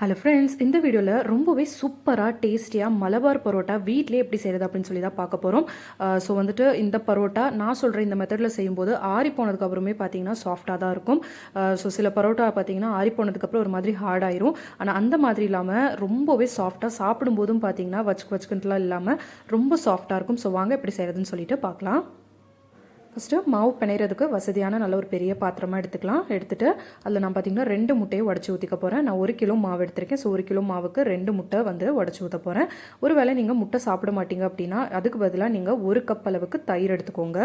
Hello friends இந்த வீடியோவில் ரொம்பவே சூப்பராக டேஸ்டியாக மலபார் பரோட்டா வீட்டிலே எப்படி செய்கிறது அப்படின்னு சொல்லி தான் பார்க்க போகிறோம் ஸோ வந்துட்டு இந்த பரோட்டா நான் சொல்கிற இந்த மெத்தடில் செய்யும்போது ஆறி போனதுக்கப்புறமே பார்த்தீங்கன்னா சாஃப்டாக தான் இருக்கும். ஸோ சில பரோட்டா பார்த்தீங்கன்னா ஆறி போனதுக்கப்புறம் ஒரு மாதிரி ஹார்ட் ஆயிரும். ஆனால் அந்த மாதிரி இல்லாமல் ரொம்பவே சாஃப்டாக சாப்பிடும்போதும் பார்த்தீங்கன்னா வச்சுக்கு வச்சுக்கிட்டுலாம் இல்லாமல் ரொம்ப சாஃப்டாக இருக்கும். ஸோ வாங்க எப்படி செய்கிறதுன்னு சொல்லிட்டு பார்க்கலாம். ஃபஸ்ட்டு மாவு பிணையிறதுக்கு வசதியான நல்ல ஒரு பெரிய பாத்திரமாக எடுத்துக்கலாம். எடுத்துகிட்டு அதில் நான் பார்த்தீங்கன்னா ரெண்டு முட்டையை உடச்சி ஊற்றிக்க போகிறேன் நான் ஒரு கிலோ மாவு எடுத்திருக்கேன். ஸோ ஒரு கிலோ மாவுக்கு ரெண்டு முட்டை வந்து உடச்சி ஊற்ற போகிறேன் ஒரு வேளை நீங்கள் முட்டை சாப்பிட மாட்டீங்க அப்படின்னா அதுக்கு பதிலாக நீங்கள் ஒரு கப் அளவுக்கு தயிர் எடுத்துக்கோங்க.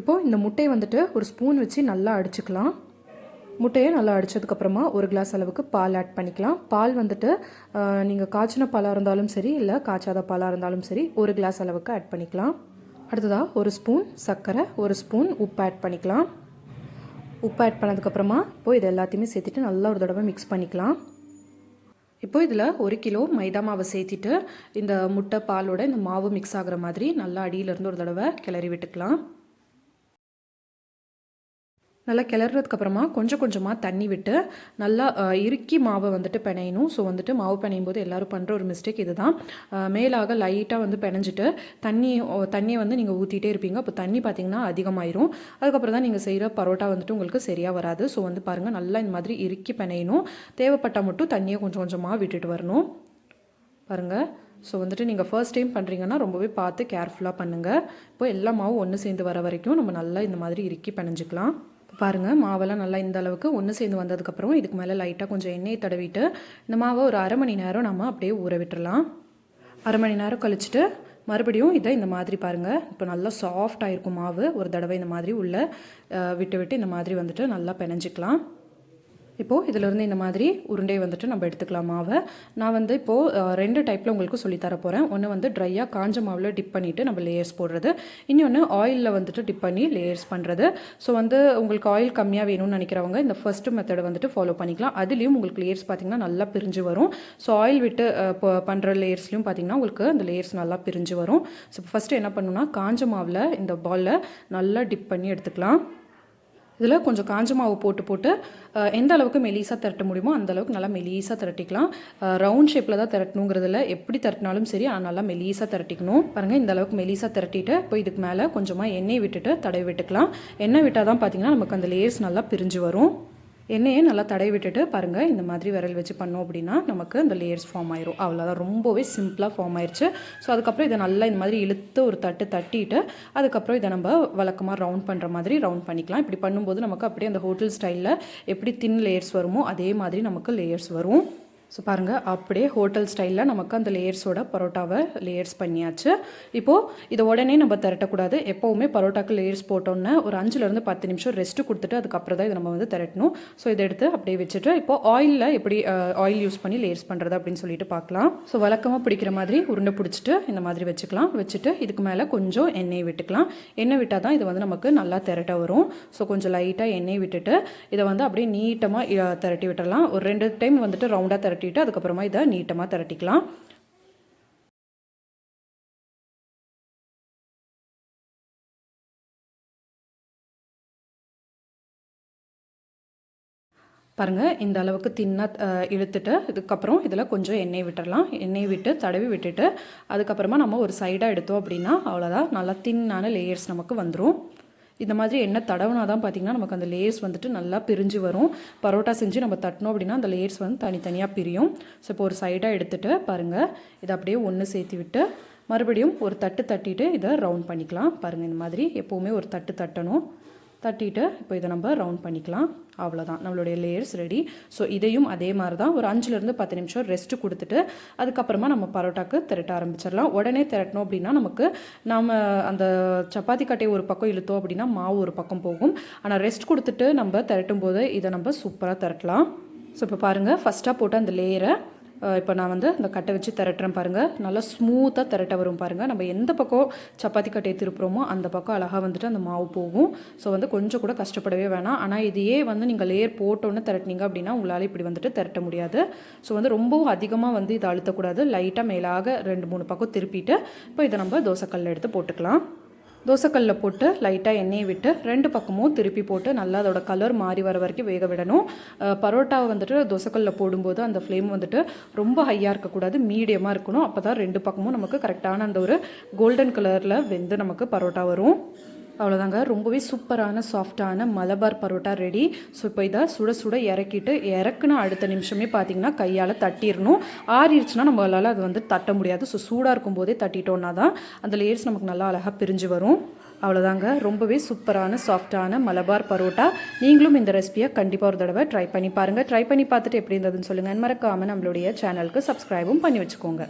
இப்போது இந்த முட்டையை வந்துட்டு ஒரு ஸ்பூன் வச்சு நல்லா அடிச்சுக்கலாம். முட்டையை நல்லா அடித்ததுக்கப்புறமா ஒரு கிளாஸ் அளவுக்கு பால் ஆட் பண்ணிக்கலாம். பால் வந்துட்டு நீங்கள் காய்ச்சின பாலாக இருந்தாலும் சரி இல்லை காய்ச்சாத பாலாக இருந்தாலும் சரி ஒரு கிளாஸ் அளவுக்கு ஆட் பண்ணிக்கலாம். அடுத்ததாக ஒரு ஸ்பூன் சர்க்கரை ஒரு ஸ்பூன் உப்பு ஆட் பண்ணிக்கலாம். உப்பு ஆட் பண்ணதுக்கப்புறமா இப்போது இது எல்லாத்தையுமே சேர்த்துட்டு நல்லா ஒரு தடவை மிக்ஸ் பண்ணிக்கலாம். இப்போ இதில் ஒரு கிலோ மைதா மாவை சேர்த்திட்டு இந்த முட்டை பாலோட இந்த மாவு மிக்ஸ் ஆகிற மாதிரி நல்லா அடியிலேருந்து ஒரு தடவை கிளறி விட்டுக்கலாம். நல்லா கிளறதுக்கு அப்புறமா கொஞ்சம் கொஞ்சமாக தண்ணி விட்டு நல்லா இறுக்கி மாவை வந்துட்டு பிணையணும். ஸோ வந்துட்டு மாவு பிணையும் போது எல்லோரும் பண்ணுற ஒரு மிஸ்டேக் இது தான் மேலாக லைட்டாக வந்து பிணைஞ்சிட்டு தண்ணி தண்ணியை வந்து நீங்கள் ஊற்றிட்டே இருப்பீங்க. அப்போ தண்ணி பார்த்திங்கன்னா அதிகமாயிரும். அதுக்கப்புறம் தான் நீங்கள் செய்கிற பரோட்டா வந்துட்டு உங்களுக்கு சரியாக வராது. ஸோ வந்து பாருங்கள் நல்லா இந்த மாதிரி இறுக்கி பிணையணும். தேவைப்பட்டால் மட்டும் தண்ணியை கொஞ்சம் கொஞ்சமாக விட்டுட்டு வரணும். பாருங்கள் ஸோ வந்துட்டு நீங்கள் ஃபர்ஸ்ட் டைம் பண்ணுறீங்கன்னா ரொம்பவே பார்த்து கேர்ஃபுல்லாக பண்ணுங்கள் இப்போ எல்லா மாவும் ஒன்று சேர்ந்து வர வரைக்கும் நம்ம நல்லா இந்த மாதிரி இறுக்கி பிணைஞ்சிக்கலாம். பாருங்கள் மாவெல்லாம் நல்லா இந்த அளவுக்கு ஒன்று சேர்ந்து வந்ததுக்கப்புறம் இதுக்கு மேலே லைட்டாக கொஞ்சம் எண்ணெயை தடவிட்டு இந்த மாவை ஒரு அரை மணி நேரம் நம்ம அப்படியே ஊற விட்டுறலாம். அரை மணி நேரம் கழிச்சிட்டு மறுபடியும் இதை இந்த மாதிரி பாருங்கள் இப்போ நல்லா சாஃப்டாக இருக்கும் மாவு. ஒரு தடவை இந்த மாதிரி உள்ளே விட்டு விட்டு இந்த மாதிரி வந்துட்டு நல்லா பிணைஞ்சிக்கலாம். இப்போது இதிலிருந்து இந்த மாதிரி உருண்டை வந்துட்டு நம்ம எடுத்துக்கலாம். மாவை நான் வந்து இப்போது ரெண்டு டைப்பில் உங்களுக்கு சொல்லித்தர போகிறேன் ஒன்று வந்து ட்ரையாக காஞ்ச மாவில் டிப் பண்ணிவிட்டு நம்ம லேயர்ஸ் போடுறது. இன்னொன்று ஆயிலில் வந்துட்டு டிப் பண்ணி லேயர்ஸ் பண்ணுறது ஸோ வந்து உங்களுக்கு ஆயில் கம்மியாக வேணும்னு நினைக்கிறவங்க இந்த ஃபஸ்ட்டு மெத்தடை வந்துட்டு ஃபாலோ பண்ணிக்கலாம். அதுலேயும் உங்களுக்கு லேயர்ஸ் பார்த்திங்கன்னா நல்லா பிரிஞ்சு வரும். ஸோ ஆயில் விட்டு பண்ணுற லேயர்ஸ்லையும் பார்த்திங்கன்னா உங்களுக்கு அந்த லேயர்ஸ் நல்லா பிரிஞ்சு வரும். ஸோ ஃபஸ்ட்டு என்ன பண்ணுன்னா காஞ்ச மாவில் இந்த பாலில் நல்லா டிப் பண்ணி எடுத்துக்கலாம். இதில் கொஞ்சம் காஞ்ச மாவு போட்டு போட்டு எந்த அளவுக்கு மெலீஸாக திரட்ட முடியுமோ அந்த அளவுக்கு நல்லா மெலீஸாக திரட்டிக்கலாம். ரவுண்ட் ஷேப்பில் தான் திரட்டணுங்கிறதுல எப்படி திரட்டினாலும் சரி ஆனால் நல்லா மெலீஸாக திரட்டிக்கணும். பாருங்கள் இந்த அளவுக்கு மெலீஸாக திரட்டிட்டு இப்போ இதுக்கு மேலே கொஞ்சமாக எண்ணெய் விட்டுட்டு தடவி விட்டுக்கலாம். எண்ணெய் விட்டால் தான் பார்த்தீங்கன்னா நமக்கு அந்த லேயர்ஸ் நல்லா பிரிஞ்சு வரும். எண்ணெயை நல்லா தடவி விட்டுட்டு பாருங்கள் இந்த மாதிரி விரல் வச்சு பண்ணோம் அப்படின்னா நமக்கு அந்த லேயர்ஸ் ஃபார்ம் ஆயிரும். அவ்வளோதான் ரொம்பவே சிம்பிளாக ஃபார்ம் ஆயிடுச்சு ஸோ அதுக்கப்புறம் இதை நல்லா இந்த மாதிரி இழுத்து ஒரு தட்டு தட்டிட்டு அதுக்கப்புறம் இதை நம்ம வழக்கமாக ரவுண்ட் பண்ணுற மாதிரி ரவுண்ட் பண்ணிக்கலாம். இப்படி பண்ணும்போது நமக்கு அப்படியே அந்த ஹோட்டல் ஸ்டைலில் எப்படி தின் லேயர்ஸ் வருமோ அதே மாதிரி நமக்கு லேயர்ஸ் வரும். ஸோ பாருங்கள் அப்படியே ஹோட்டல் ஸ்டைலில் நமக்கு அந்த லேயர்ஸோட பரோட்டாவை லேயர்ஸ் பண்ணியாச்சு. இப்போது இதை உடனே நம்ம திரட்டக்கூடாது. எப்போவுமே பரோட்டாக்கு லேயர்ஸ் போட்டோன்னே ஒரு அஞ்சுலேருந்து பத்து நிமிஷம் ரெஸ்ட்டு கொடுத்துட்டு அதுக்கப்புறம் தான் இதை நம்ம வந்து திரட்டணும். ஸோ இதை எடுத்து அப்படியே வச்சுட்டு இப்போது ஆயிலில் எப்படி ஆயில் யூஸ் பண்ணி லேயர்ஸ் பண்ணுறது அப்படின்னு சொல்லிட்டு பார்க்கலாம். ஸோ வழக்கமாக பிடிக்கிற மாதிரி உருண்டை பிடிச்சிட்டு இந்த மாதிரி வச்சுக்கலாம். வச்சுட்டு இதுக்கு மேலே கொஞ்சம் எண்ணெய் விட்டுக்கலாம். எண்ணெய் விட்டால் தான் இது வந்து நமக்கு நல்லா திரட்ட வரும். ஸோ கொஞ்சம் லைட்டாக எண்ணெய் விட்டுட்டு இதை வந்து அப்படியே நீட்டமாக திரட்டி விட்டுடலாம் ஒரு ரெண்டு டைம் வந்துட்டு ரவுண்டாக திரட்டி திரட்டிட்டு அதுக்கப்புறமா இதை நீட்டமாக திரட்டிக்கலாம். பாருங்கள் இந்த அளவுக்கு தின்னாக இழுத்துட்டு இதுக்கப்புறம் இதில் கொஞ்சம் எண்ணெய் விட்டுடலாம் எண்ணெய் விட்டு தடவி விட்டுட்டு அதுக்கப்புறமா நம்ம ஒரு சைடாக எடுத்தோம் அப்படின்னா அவ்வளோதான். நல்லா தின்னான லேயர்ஸ் நமக்கு வந்துடும் இந்த மாதிரி எண்ணெய் தடவுனா தான் பார்த்திங்கன்னா நமக்கு அந்த லேயர்ஸ் வந்துட்டு நல்லா பிரிஞ்சு வரும். பரோட்டா செஞ்சு நம்ம தட்டினோம் அப்படின்னா அந்த லேயர்ஸ் வந்து தனித்தனியாக பிரியும். ஸோ இப்போ ஒரு சைடாக எடுத்துகிட்டு பாருங்கள் இதை அப்படியே ஒன்று சேர்த்து விட்டு மறுபடியும் ஒரு தட்டு தட்டிட்டு இதை ரவுண்ட் பண்ணிக்கலாம். பாருங்கள் இந்த மாதிரி எப்போவுமே ஒரு தட்டு தட்டணும். தட்டிட்டு இப்போ இதை நம்ம ரவுண்ட் பண்ணிக்கலாம். அவ்வளோதான் நம்மளுடைய லேயர்ஸ் ரெடி ஸோ இதையும் அதே மாதிரி தான் ஒரு அஞ்சுலேருந்து பத்து நிமிஷம் ரெஸ்ட்டு கொடுத்துட்டு அதுக்கப்புறமா நம்ம பரோட்டாக்கு திரட்ட ஆரம்பிச்சிடலாம். உடனே திரட்டணும் அப்படின்னா நமக்கு நம்ம அந்த சப்பாத்தி கட்டையை ஒரு பக்கம் இழுத்தோம் அப்படின்னா மாவு ஒரு பக்கம் போகும். ஆனால் ரெஸ்ட் கொடுத்துட்டு நம்ம திரட்டும் போது இதை நம்ம சூப்பராக திரட்டலாம். ஸோ இப்போ பாருங்கள் ஃபஸ்ட்டாக போட்டு அந்த லேயரை இப்போ நான் வந்து இந்த கட்டை வச்சு திரட்டுறேன் பாருங்கள் நல்லா ஸ்மூத்தாக திரட்ட வரும் பாருங்கள் நம்ம எந்த பக்கம் சப்பாத்தி கட்டையை திருப்புறோமோ அந்த பக்கம் அழகாக வந்துட்டு அந்த மாவு போகும். ஸோ வந்து கொஞ்சம் கூட கஷ்டப்படவே வேணாம். ஆனால் இதையே வந்து நீங்கள் லேயர் போட்டோன்னு திரட்டினீங்க அப்படின்னா உங்களால் இப்படி வந்துட்டு திரட்ட முடியாது. ஸோ வந்து ரொம்பவும் அதிகமாக வந்து இதை அழுத்தக்கூடாது. லைட்டாக மேலாக ரெண்டு மூணு பக்கம் திருப்பிட்டு இப்போ இதை நம்ம தோசைக்கல்லில் எடுத்து போட்டுக்கலாம். தோசைக்கல்லில் போட்டு லைட்டாக எண்ணெயை விட்டு ரெண்டு பக்கமும் திருப்பி போட்டு நல்லா அதோட கலர் மாறி வர வரைக்கும் வேக விடணும். பரோட்டாவை வந்துட்டு தோசைக்கல்லில் போடும்போது அந்த ஃப்ளேம் வந்துட்டு ரொம்ப ஹையாக இருக்கக்கூடாது மீடியமாக இருக்கணும். அப்போ தான் ரெண்டு பக்கமும் நமக்கு கரெக்டான அந்த ஒரு கோல்டன் கலரில் வெந்து நமக்கு பரோட்டா வரும். அவ்வளோதாங்க ரொம்பவே சூப்பரான சாஃப்டான மலபார் பரோட்டா ரெடி ஸோ இப்போ இதை சுட சுட இறக்கிட்டு இறக்குன அடுத்த நிமிஷமே பார்த்தீங்கன்னா கையால் தட்டிடணும் ஆறிடுச்சுன்னா நம்மளால் அது வந்து தட்ட முடியாது. ஸோ சூடாக இருக்கும்போதே தட்டிட்டோன்னா தான் அந்த லேயர்ஸ் நமக்கு நல்லா அழகாக பிரிஞ்சு வரும். அவ்வளோதாங்க ரொம்பவே சூப்பரான சாஃப்டான மலபார் பரோட்டா. நீங்களும் இந்த ரெசிபியை கண்டிப்பாக ஒரு தடவை ட்ரை பண்ணி பாருங்கள் ட்ரை பண்ணி பார்த்துட்டு எப்படி இருந்ததுன்னு சொல்லுங்கள் மறக்காமல் நம்மளுடைய சேனலுக்கு சப்ஸ்கிரைபும் பண்ணி வச்சுக்கோங்க.